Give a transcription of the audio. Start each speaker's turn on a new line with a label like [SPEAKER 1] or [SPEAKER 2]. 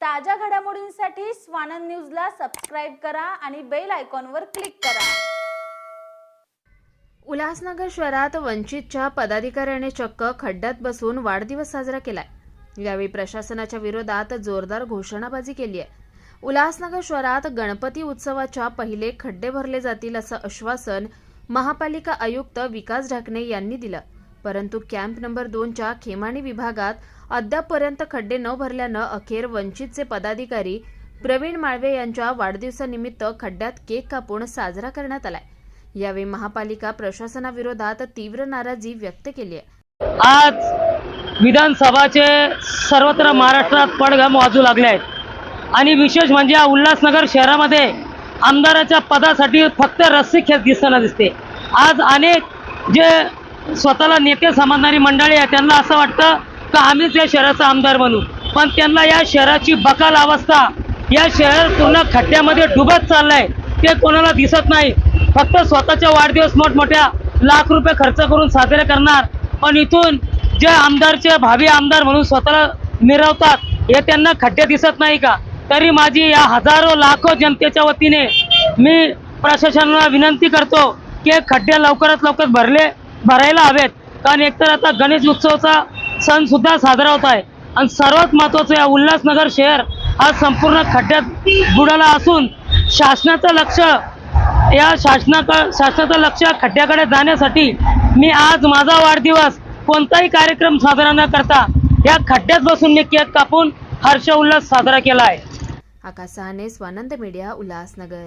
[SPEAKER 1] ताज्या घडामोडींसाठी स्वानंद न्यूजला सबस्क्राईब करा आणि बेल आयकॉनवर क्लिक करा.
[SPEAKER 2] उल्हासनगर शहरात वंचितच्या पदाधिकाऱ्याने चक्क खड्ड्यात बसून वाढदिवस साजरा केलाय. यावेळी प्रशासनाच्या विरोधात जोरदार घोषणाबाजी केली आहे. उल्हासनगर शहरात गणपती उत्सवाच्या पहिले खड्डे भरले जातील असं आश्वासन महापालिका आयुक्त विकास ढाकणे यांनी दिलं. परंतु कॅम्प नंबर दोनच्या खेमाणी विभागात अद्यापपर्यंत खड्डे न भरल्यानं अखेर वंचितचे पदाधिकारी प्रवीण माळवे यांच्या वाढदिवसानिमित्त खड्ड्यात केक कापून साजरा करण्यात आलाय. यावेळी महापालिका प्रशासनाविरोधात तीव्र नाराजी व्यक्त केली आहे.
[SPEAKER 3] आज विधानसभाचे सर्वत्र महाराष्ट्रात पडघम वाजू लागले आहेत. आणि विशेष म्हणजे या उल्हासनगर शहरामध्ये आमदाराच्या पदासाठी फक्त रस्सी खेच दिसताना दिसते. आज अनेक जे स्वतःला नेते समजणारी मंडळी आहे. त्यांना असं वाटतं का आम्हीच या शहराचा आमदार बनू पण त्यांना या शहराची बकाल अवस्था या शहर पूर्ण खड्ड्यामध्ये डुबत चाललंय ते कोणाला दिसत नाही. फक्त स्वतःच्या वाढदिवस मोठमोठ्या लाख रुपये खर्च करून साजरे करणार. पण इथून जे आमदारचे भावी आमदार म्हणून स्वतःला मिरवतात हे त्यांना खड्डे दिसत नाही का? तरी माझी या हजारो लाखो जनतेच्या वतीने मी प्रशासनाला विनंती करतो की खड्डे लवकरात लवकर भरले भरायला हवेत. कारण एकतर आता गणेश उत्सवाचा सण सुद्धा साजरा होत आहे. आणि सर्वात महत्त्वाचं या उल्हासनगर शहर हा संपूर्ण खड्ड्यात बुडाला असून शासनाचं लक्ष या शासनाक शासनाचं लक्ष खड्ड्याकडे जाण्यासाठी मी आज माझा वाढदिवस कोणताही कार्यक्रम साजरा न करता या खड्ड्यात बसून मी केक कापून हर्ष उल्हास साजरा केला आहे.
[SPEAKER 2] आकाश सहाने स्वानंद मीडिया उल्हासनगर.